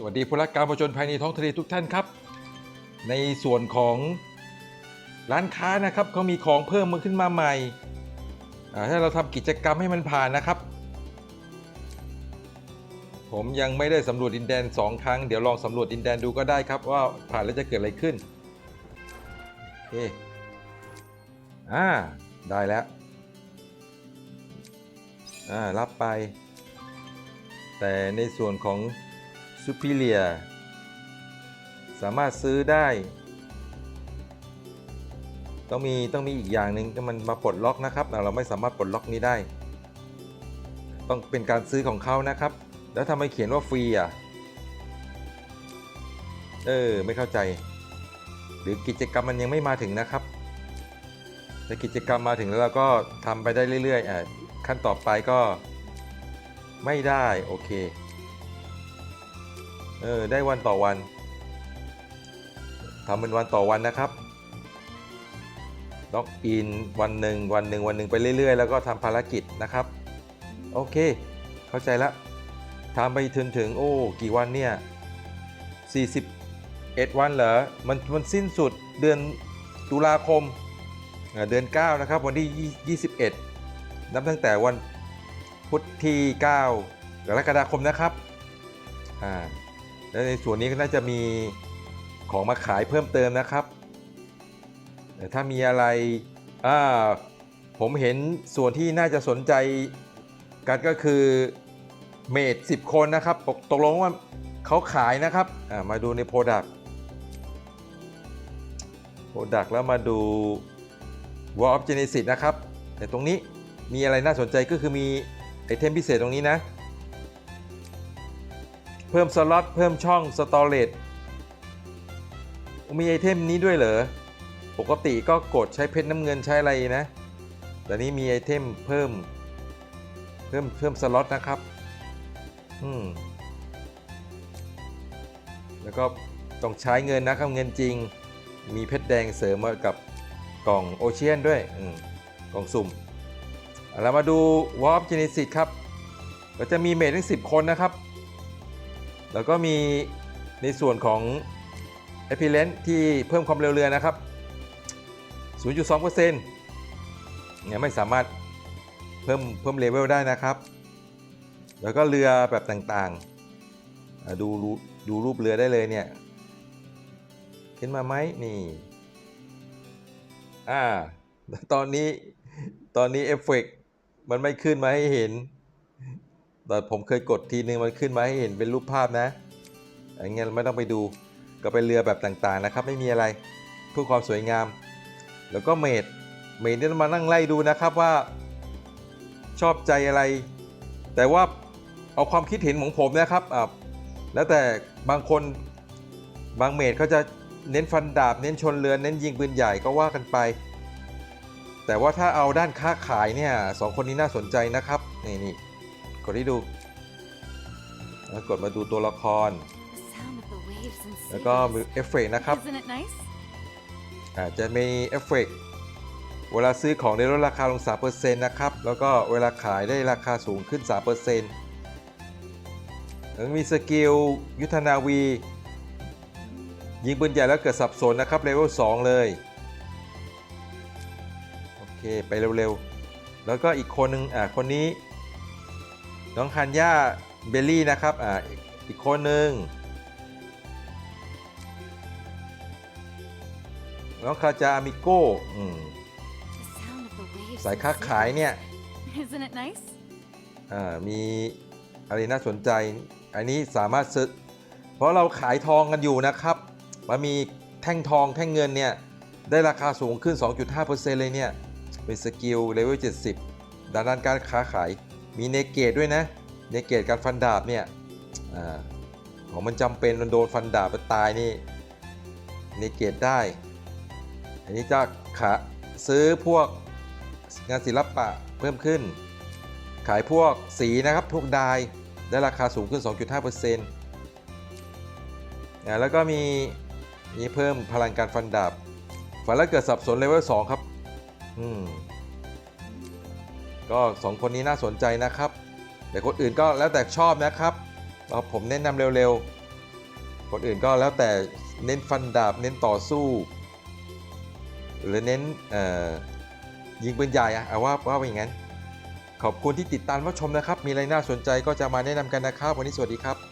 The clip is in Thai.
สวัสดีผู้รักการผจญภัยในท้องทะเลทุกท่านครับ ในส่วนของร้านค้านะครับเขามีของเพิ่มมาขึ้นมาใหม่ถ้าเราทำกิจกรรมให้มันผ่านนะครับ ผมยังไม่ได้สำรวจดินแดน 2 ครั้ง เดี๋ยวลองสำรวจดินแดนดูก็ได้ครับ ว่าผ่านแล้วจะเกิดอะไรขึ้นโอเคอ่าได้แล้วอ่ารับไป แต่ในส่วนของ Superior สามารถซื้อได้ ต้องมีต้องมีอีกอย่างหนึ่งที่มันมาปลดล็อกนะครับ เราไม่สามารถปลดล็อกนี้ได้ ต้องเป็นการซื้อของเขานะครับ แล้วทำไมเขียนว่าฟรีอะ เออ ไม่เข้าใจ หรือกิจกรรมมันยังไม่มาถึงนะครับถ้ากิจกรรมมาถึงแล้วเราก็ทำไปได้เรื่อยๆอะขั้นต่อไปก็ไม่ได้ โอเค เออได้วันต่อวันทำเป็นวันต่อวันนะครับล็อกอินวันหนึ่งวันหนึ่งวันหนึ่งไปเรื่อย ๆ แล้วก็ทำภารกิจนะครับ โอเค เข้าใจละทำไปถึงถึงโอ้กี่วันเนี่ย 41 วันเหรอมันมันสิ้นสุดเดือนตุลาคมเดือน 9 นะครับ วันที่ 21 นับตั้งแต่วันพุธที่ 9 กรกฎาคมนะครับอ่า และในส่วนนี้ก็น่าจะมีของมาขายเพิ่มเติมนะครับ แต่ถ้ามีอะไรอ่าผมเห็นส่วนที่น่าจะสนใจกันก็คือเมด10 คนนะครับ ตกลงว่าเขาขายนะครับ มาดูใน Product Product แล้วมาดู War of Genesis นะครับ แต่ตรงนี้มีอะไรน่าสนใจก็คือมีไอเทมพิเศษตรงนี้นะ เพิ่มสล็อตเพิ่มช่องสตอเรจมีไอเทมนี้ด้วยเหรอ ปกติก็กดใช้เพชรน้ำเงินใช้อะไรนะ แต่นี้มีไอเทมเพิ่ม เพิ่มเพิ่มสล็อตนะครับ อืม แล้วก็ต้องใช้เงินนะครับเงินจริง มีเพชรแดงเสริมมากับกล่องโอเชียนด้วยอมกล่องสุ่มเอาเรามาดูวอร์ปเจเนซิสครับก็จะมีเมททั้ง 10 คนนะครับ แล้วก็มีในส่วนของ a p p e a r a n c e ที่เพิ่มความเร็วเรือนะครับ 0.2%เนี่ยไม่สามารถเพิ่มเพิ่มเลเวลได้นะครับ แล้วก็เรือแบบต่างๆ ดูรูดูรูปเรือได้เลยเนี่ย ขึ้นมาไหมนี่ อ่า ตอนนี้ตอนนี้เอฟเฟกต์มันไม่ขึ้นมาให้เห็น แต่ผมเคยกดทีนึงมันขึ้นมาให้เห็นเป็นรูปภาพนะอย่างเงี้ยไม่ต้องไปดูก็เป็นเรือแบบต่างๆนะครับ ไม่มีอะไรเพื่อความสวยงาม แล้วก็เมดเมดเนี่ยมานั่งไล่ดูนะครับว่าชอบใจอะไร แต่ว่าเอาความคิดเห็นของผมนะครับอ่าแล้วแต่บางคนบางเมดเขาจะเน้นฟันดาบ เน้นชนเรือเน้นยิงปืนใหญ่ก็ว่ากันไป แต่ว่าถ้าเอาด้านค้าขายเนี่ยสองคนนี้น่าสนใจนะครับนี่นี่ ดให้ดู แล้วกดมาดูตัวละคร Sound of the waves and แล้วก็มี seagulls. เอฟเฟกต์นะครับ Isn't it nice? อาจจะมีเอฟเฟกต์เวลาซื้อของได้ลดราคาลง 3%นะครับ แล้วก็เวลาขายได้ราคาสูงขึ้น 3%แล้วมีสกิลยุทธนาวี ยิงปืนใหญ่แล้วเกิดสับสนนะครับเลเวล 2 เลย โอเค ไปเร็วๆ แล้วก็อีกคนหนึ่งอ่าคนนี้ น้องคันย่าเบลลี่นะครับอ่าอีกคนหนึ่งน้องคาจาอามิโก้อืม The sound of the waves สาย and ค้าขายเนี่ย seagulls. Isn't it nice? อ่ามีอะไรน่าสนใจอันนี้สามารถซื้อเพราะเราขายทองกันอยู่นะครับมันมีแท่งทองแท่งเงินเนี่ย ได้ราคาสูงขึ้น 2.5%เลยเนี่ย เป็นสกิลเลเวล 70 ด้านด้านการค้าขาย มีเนเกตด้วยนะ เนเกตการฟันดาบเนี่ยอของมันจำเป็นมันโดนฟันดาบไปตายนี่เนเกตได้ อันนี้จะขาซื้อพวกงานศิลปะเพิ่มขึ้น ขายพวกสีนะครับพวกดายได้ราคาสูงขึ้น 2.5%นะแล้วก็มีมีเพิ่มพลังการฟันดาบฝันแล้วเกิดสับสนเลเวล2ครับ อืม ก็2คนนี้น่าสนใจนะครับแต่คนอื่นก็แล้วแต่ชอบนะครับเราผมแนะนำเร็วๆ คนอื่นก็แล้วแต่เน้นฟันดาบเน้นต่อสู้ หรือเน้นยิงปืนใหญ่อะเอาว่าว่าไปอย่างนั้น ขอบคุณที่ติดตามรับชมนะครับ มีอะไรน่าสนใจก็จะมาแนะนำกันนะครับ วันนี้สวัสดีครับ